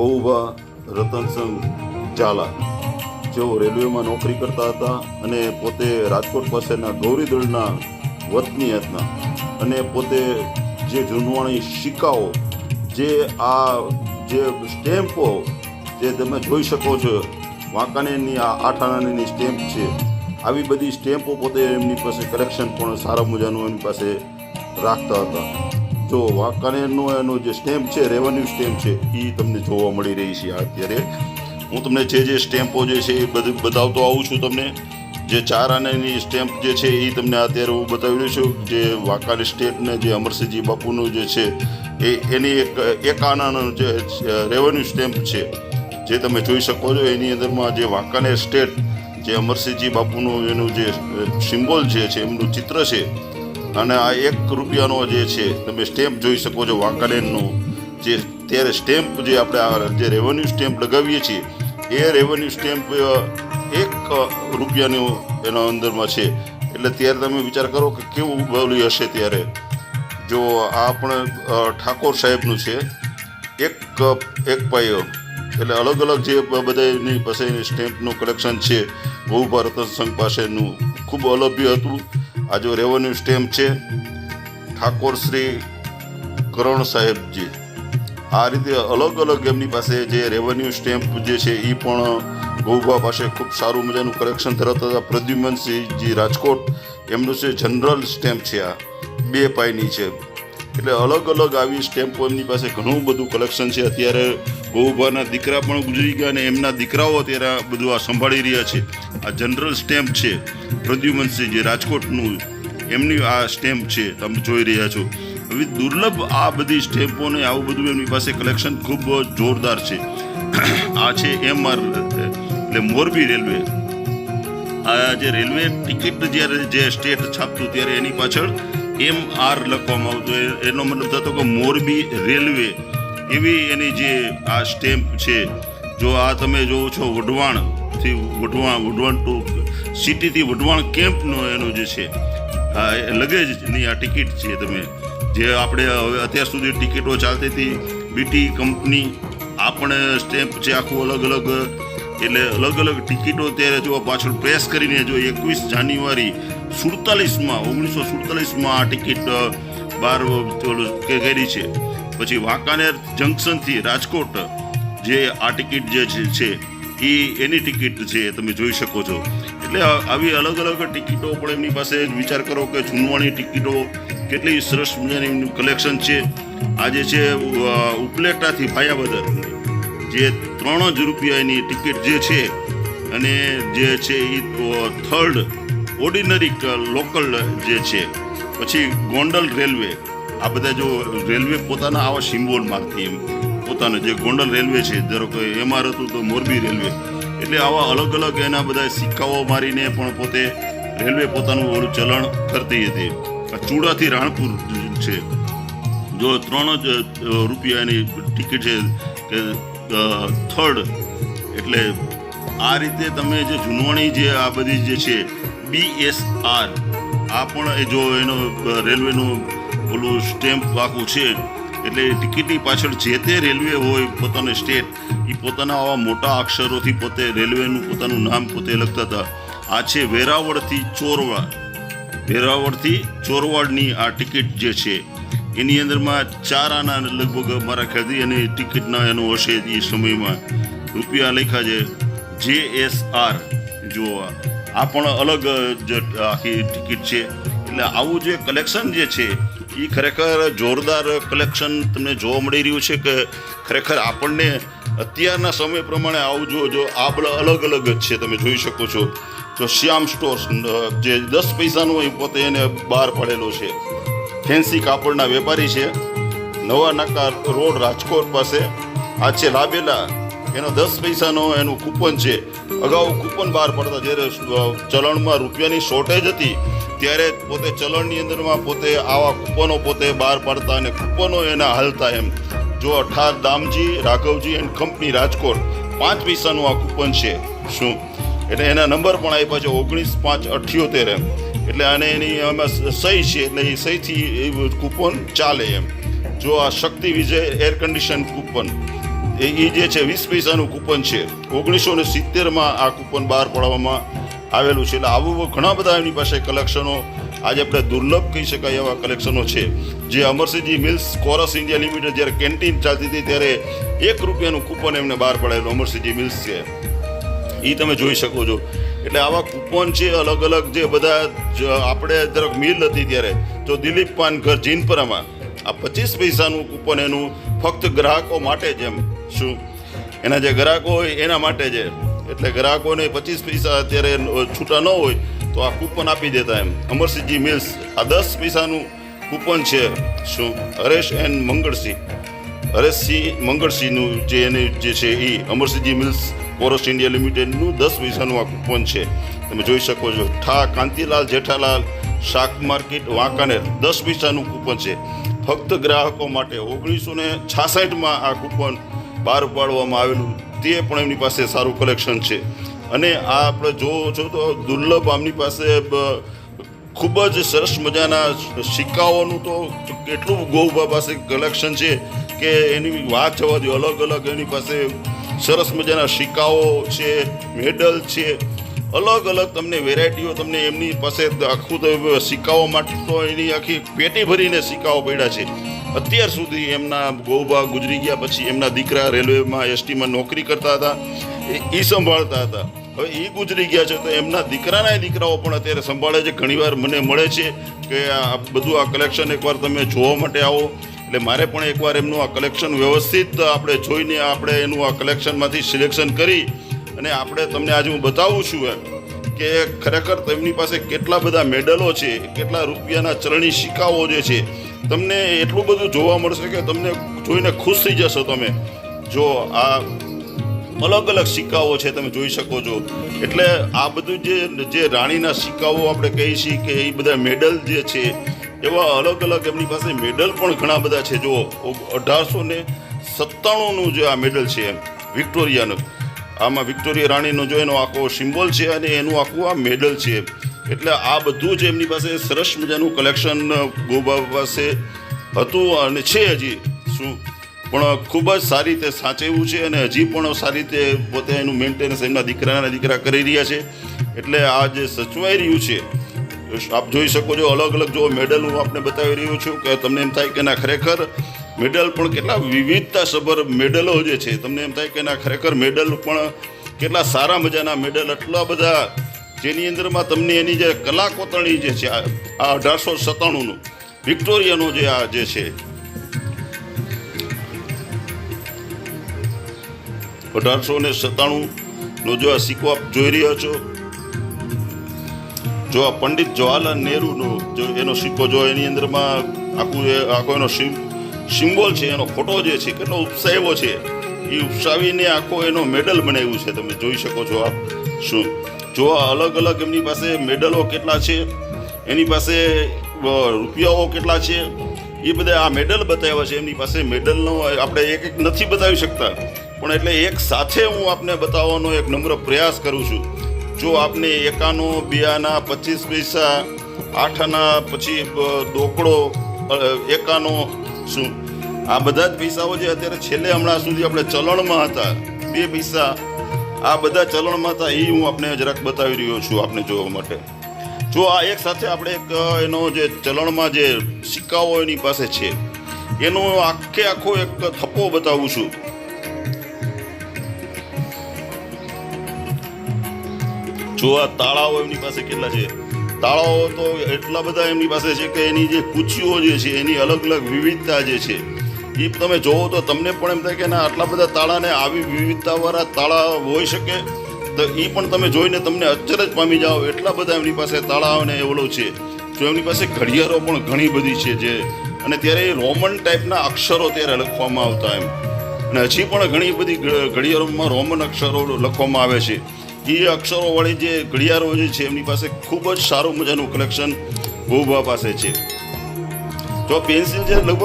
ગૌભા રતનસંગ ઝાલા. જેઓ રેલવેમાં નોકરી કરતા હતા અને પોતે રાજકોટ પાસેના ગૌરીદળના વતની હતા અને પોતે જે જૂનવાણી સિક્કાઓ, જે આ જે સ્ટેમ્પો, જે તમે જોઈ શકો છો, વાંકાનેરની આ આઠ આનાની સ્ટેમ્પ છે, આવી બધી સ્ટેમ્પો પોતે એમની પાસે કલેક્શન પણ સારા મજાનું એમની પાસે રાખતા હતા. જો વાંકાનેરનો એનો જે સ્ટેમ્પ છે રેવન્યુ સ્ટેમ્પ છે એ તમને જોવા મળી રહી છે અત્યારે. હું તમને જે જે સ્ટેમ્પો જે છે એ બધું, બતાવતો આવું છું તમને. જે ચાર આનાની સ્ટેમ્પ જે છે એ તમને અત્યારે હું બતાવી રહ્યો છું. જે વાંકાનેર સ્ટેટને જે અમરસિંહજી બાપુનું જે છે, એ, એની એક એક આનાનું જે રેવન્યુ સ્ટેમ્પ છે. જે તમે જોઈ શકો છો, એની અંદરમાં જે વાંકાનેર સ્ટેટ જે અમરસિંહજી બાપુનું એનું જે સિમ્બોલ જે છે, એમનું ચિત્ર છે અને આ એક રૂપિયાનો જે છે, તમે સ્ટેમ્પ જોઈ શકો છો, વાંકાનેરનો. જે ત્યારે સ્ટેમ્પ જે આપણે જે રેવન્યુ સ્ટેમ્પ લગાવીએ છીએ, એ રેવન્યુ સ્ટેમ્પ એક રૂપિયાનું એના અંદરમાં છે. એટલે ત્યારે તમે વિચાર કરો કે કેવું બોલી હશે ત્યારે. જો આ પણ ઠાકોર સાહેબનું છે, એક એક પાયો. એટલે અલગ અલગ જે બધાની પાસે સ્ટેમ્પનું કલેક્શન છે બહુ ભારત સંઘ પાસેનું. ખૂબ અલભ્ય હતું. આ રેવન્યુ સ્ટેમ્પ છે, ઠાકોર શ્રી કરણ સાહેબજી. આ રીતે અલગ અલગ એમની પાસે જે રેવન્યુ સ્ટેમ્પ જે છે એ પણ ગૌભા પાસે ખૂબ સારું મજાનું કલેક્શન ધરાવતા હતા. પ્રદ્યુમનસિંહજી રાજકોટ. એમનું છે જનરલ સ્ટેમ્પ છે આ, બે પાયની છે. એટલે અલગ અલગ આવી સ્ટેમ્પો એમની પાસે ઘણું બધું કલેક્શન છે. અત્યારે ગૌભાના દીકરા પણ ગુજરી ગયા અને એમના દીકરાઓ અત્યારે આ બધું આ સંભાળી રહ્યા છે. આ જનરલ સ્ટેમ્પ છે, પ્રદ્યુમનસિંહજી રાજકોટનું એમની આ સ્ટેમ્પ છે, તમે જોઈ રહ્યા છો. હવે દુર્લભ આ બધી સ્ટેમ્પોને આવું બધું એમની પાસે કલેક્શન ખૂબ જોરદાર છે. આ છે એમ આર એટલે મોરબી રેલવે. આ જે રેલવે ટિકિટ જ્યારે જે સ્ટેટ છાપતું ત્યારે એની પાછળ એમ આર લખવામાં આવતું એનો મતલબ થતો કે મોરબી રેલવે. એવી એની જે આ સ્ટેમ્પ છે. જો આ તમે જોવો છો વઢવાણથી વઢવાણ વઢવાણ ટુ સિટીથી વઢવાણ કેમ્પનો એનો જે છે, આ એ લગેજની આ ટિકિટ છે તમે. જે આપણે હવે અત્યાર સુધી ટિકિટો ચાલતી હતી બીટી કંપની, આ પણ સ્ટેમ્પ છે, આખું અલગ અલગ, એટલે અલગ અલગ ટિકિટો ત્યારે જો પાછળ પ્રેસ કરીને જો એકવીસ જાન્યુઆરી સુડતાલીસમાં, ઓગણીસો સુડતાલીસમાં આ ટિકિટ કે કરી છે. પછી વાંકાનેર જંકશનથી રાજકોટ જે આ ટિકિટ જે છે- એ એની ટિકિટ છે, તમે જોઈ શકો છો. એટલે આવી અલગ અલગ ટિકિટો પણ એમની પાસે વિચાર કરો કે જૂનવાણી ટિકિટો કેટલી સરસ મજાની કલેક્શન છે. આજે છે ઉપલેટાથી ભાયાબદર જે ત્રણ જ રૂપિયાની ટિકિટ જે છે, અને જે છે એ થર્ડ ઓર્ડિનરી લોકલ જે છે, પછી ગોંડલ રેલવે આ બધા જો રેલવે પોતાના આવા સિમ્બોલ મારતી એમ, પોતાના જે ગોંડલ રેલવે છે, ધારો કે એમાં હતું તો મોરબી રેલવે એટલે આવા અલગ અલગ એના બધા સિક્કાઓ મારીને પણ પોતે રેલવે પોતાનું ઓલું ચલણ કરતી હતી. આ ચૂડાથી રાણપુર છે. જો ત્રણ જ રૂપિયાની ટિકિટ છે કે થર્ડ એટલે આ રીતે તમે જે જૂનવાણી જે આ બધી જે છે બીએસઆર આ પણ જો એનો રેલવેનું ઓલું સ્ટેમ્પ પાકું છે, એટલે ટિકિટની પાછળ જે તે રેલવે હોય પોતાનો સ્ટેટ એ પોતાના આવા મોટા અક્ષરોથી પોતે રેલવેનું પોતાનું નામ પોતે લખતા હતા. આ છે વેરાવળથી ચોરવાડ. વેરાવળથી ચોરવાડની આ ટિકિટ જે છે, એની અંદરમાં ચાર આના લગભગ મારા ખ્યાલથી એની ટિકિટના એનું હશે એ સમયમાં. રૂપિયા લખ્યા છે, જે એસ આર. જો આ પણ અલગ જ આખી ટિકિટ છે. એટલે આવું જે કલેક્શન જે છે એ ખરેખર જોરદાર કલેક્શન તમને જોવા મળી રહ્યું છે કે ખરેખર આપણને અત્યારના સમય પ્રમાણે આવું જો જો આ બધા અલગ અલગ જ છે તમે જોઈ શકો છો. તો શ્યામ સ્ટોર્સ જે દસ પૈસાનું હોય પોતે એને બહાર પડેલો છે. ફેન્સી કાપડના વેપારી છે. નવા નાકા રોડ રાજકોટ પાસે. આ છે લાબેલા એનો દસ પૈસાનો એનું કૂપન છે. અગાઉ કૂપન બહાર પડતા જ્યારે ચલણમાં રૂપિયાની શોર્ટેજ હતી, ત્યારે પોતે ચલણની અંદરમાં પોતે આવા કૂપનો પોતે બહાર પાડતા અને કૂપનો એના હાલતા એમ. જો અઠાર દામજી, રાઘવજી એન્ડ કંપની રાજકોટ પાંચ પૈસાનું આ કૂપન છે. શું? એટલે એના નંબર પણ આપ્યા છે ઓગણીસ પાંચ અઠ્યોતેર એમ. એટલે આને એની આમાં સહી છે, એટલે એ સહીથી એ કૂપન ચાલે એમ. જો આ Shakti Vijay air condition coupon. એ જે છે, વીસ પૈસાનું કૂપન છે, ઓગણીસો ને સિત્તેરમાં આ કૂપન બહાર પાડવામાં આવેલું છે. એટલે આવું ઘણા બધા એમની પાસે કલેક્શનો આજે આપણે દુર્લભ કહી શકાય એવા કલેક્શનો છે. જે Amarsinhji mills chorus India limited જ્યારે કેન્ટીન ચાલતી હતી ત્યારે એક રૂપિયાનું કૂપન એમને બહાર પડાયેલું અમરસિંહજી મિલ્સ છે. એ તમે જોઈ શકો છો. એટલે આવા કૂપન છે, અલગ અલગ જે બધા આપણે જરાક મિલ હતી ત્યારે, તો દિલીપ પાનઘર જીનપરામાં આ પચીસ પૈસાનું કૂપન એનું ફક્ત ગ્રાહકો માટે જ એમ શું? એના જે ગ્રાહકો હોય એના માટે જ એટલે ગ્રાહકોને પચીસ પૈસા અત્યારે છૂટા ન હોય તો આ કૂપન આપી દેતા એમ. અમરસિંહજી મિલ્સ, આ દસ પૈસાનું કૂપન છે શું? હરેશ એન્ડ મંગળસિંહ. હરેશસિંહ મંગળસિંહનું જે એની જે છે એ અમરસિંહજી મિલ્સ કોરસ ઇન્ડિયા લિમિટેડનું દસ પૈસાનું આ કૂપન છે. તમે જોઈ શકો છો. ઠા, કાંતિલાલ જેઠાલાલ શાક માર્કેટ, વાંકાનેર, દસ પૈસાનું કૂપન છે. ફક્ત ગ્રાહકો માટે ઓગણીસો ને છાસઠમાં આ કૂપન બહાર પાડવામાં આવેલું. તે પણ એમની પાસે સારું કલેક્શન છે. અને આ આપણે જોવો છો તો દુર્લભ આમની પાસે ખૂબ જ સરસ મજાના સિક્કાઓનું તો કેટલું ગોઉબા પાસે કલેક્શન છે કે એની વાત જવા દો અલગ અલગ એની પાસે સરસ મજાના સિક્કાઓ છે, મેડલ છે અલગ અલગ તમને વેરાયટીઓ તમને એમની પાસે આખું તો સિક્કાઓ માટે તો એની આખી પેટી ભરીને સિક્કાઓ પડ્યા છે. અત્યાર સુધી એમના ગોબા ગુજરી ગયા પછી એમના દીકરા રેલવેમાં એસટીમાં નોકરી કરતા હતા, એ સંભાળતા હતા. હવે એ ગુજરી ગયા છે તો એમના દીકરાના દીકરાઓ પણ અત્યારે સંભાળે છે. ઘણીવાર મને મળે છે કે આ બધું આ કલેક્શન એકવાર તમે જોવા માટે આવો. એટલે મારે પણ એકવાર એમનું આ કલેક્શન વ્યવસ્થિત આપણે જોઈને આપણે એનું આ કલેક્શનમાંથી સિલેક્શન કરી અને આપણે તમને આજે હું બતાવું છું એમ કે ખરેખર તેમની પાસે કેટલા બધા મેડલો છે, કેટલા રૂપિયાના ચરણી સિક્કાઓ જે છે, તમને એટલું બધું જોવા મળશે કે તમને જોઈને ખુશ થઈ જશો તમે. જો આ અલગ અલગ સિક્કાઓ છે તમે જોઈ શકો છો. એટલે આ બધું જે જે રાણીના સિક્કાઓ આપણે કહીએ છીએ કે એ બધા મેડલ જે છે, એવા અલગ અલગ એમની પાસે મેડલ પણ ઘણા બધા છે. જો અઢારસો ને સત્તાણુંનું જે આ મેડલ છે એમ, વિક્ટોરિયાનું. આમાં વિક્ટોરિયા રાણીનો જો એનો આખો સિમ્બોલ છે અને એનું આખું આ મેડલ છે. એટલે આ બધું જ એમની પાસે સરસ મજાનું કલેક્શન ગોબા પાસે હતું અને છે હજી. શું? પણ ખૂબ જ સારી રીતે સાચવ્યું છે અને હજી પણ સારી રીતે પોતે એનું મેન્ટેનન્સ એમના દીકરાના દીકરા કરી રહ્યા છે. એટલે આ જે સચવાઈ રહ્યું છે, આપ જોઈ શકો છો અલગ અલગ જો મેડલ હું આપને બતાવી રહ્યો છું કે તમને એમ થાય કે ના, ખરેખર મેડલ પણ કેટલા વિવિધતા સભર મેડલો જે છે, તમને એમ થાય કે ના ખરેખર મેડલ પણ કેટલા સારા મજાના મેડલ એટલા બધા જેની અંદરમાં તમને એની જે કલા કોતરણી જે છે, આ અઢારસો સત્તાણુંનું, વિક્ટોરિયાનો જે આ જે છે. અઢારસો ને સત્તાણુંનો જો આ સિક્કો આપ જોઈ રહ્યા છો, જો આ પંડિત જવાહરલાલ નહેરુનો જો એનો સિક્કો જો એની અંદરમાં આખું આખો એનો સિમ્બોલ છે, એનો ફોટો જે છે, કેટલો ઉપસાવ્યો છે. એ ઉપસાવીને આખો એનો મેડલ બનાવ્યું છે, તમે જોઈ શકો છો આપ. શું? જો આ અલગ અલગ એમની પાસે મેડલો કેટલા છે, એની પાસે રૂપિયાઓ કેટલા છે, એ બધા આ મેડલ બતાવ્યા છે, એમની પાસે મેડલનો આપણે એક એક નથી બતાવી શકતા. પણ એટલે એક સાથે હું આપને બતાવવાનો એક નમ્ર પ્રયાસ કરું છું. જો આપને એકાનો બે આના પચીસ પૈસા આઠ આના પછી દોકડો એકાનો, શું? આ બધા જ પૈસાઓ જે અત્યારે છેલ્લે હમણાં સુધી આપણે ચલણમાં હતા, બે પૈસા, આ બધા ચલણમાં હતા એ હું આપણે જરાક બતાવી રહ્યો છું આપને જોવા માટે. જો આ એક સાથે આપણે એક એનો જે ચલણમાં જે સિક્કાઓ એની પાસે છે, એનો આખે આખો એક થપ્પો બતાવું છું. જો આ તાળાઓ એમની પાસે કેટલા છે? તાળાઓ તો એટલા બધા એમની પાસે છે કે એની જે કૂચીઓ જે છે, એની અલગ અલગ વિવિધતા જે છે એ તમે જોવો તો તમને પણ એમ થાય કે ના, આટલા બધા તાળાને આવી વિવિધતાવાળા તાળા હોઈ શકે? તો એ પણ તમે જોઈને તમને અચરજ પામી જાઓ. એટલા બધા એમની પાસે તાળાઓને એવડો છે. જો એમની પાસે ઘડિયાળો પણ ઘણી બધી છે જે. અને ત્યારે એ રોમન ટાઈપના અક્ષરો ત્યારે લખવામાં આવતા એમ. અને હજી પણ ઘણી બધી ઘડિયાળોમાં રોમન અક્ષરો લખવામાં આવે છે. એ અક્ષરોવાળી જે ઘડિયાળો જે છે, એમની પાસે ખૂબ જ સારું મજાનું કલેક્શન ગોબા પાસે છે. તો પેન્સિલ જે લગભગ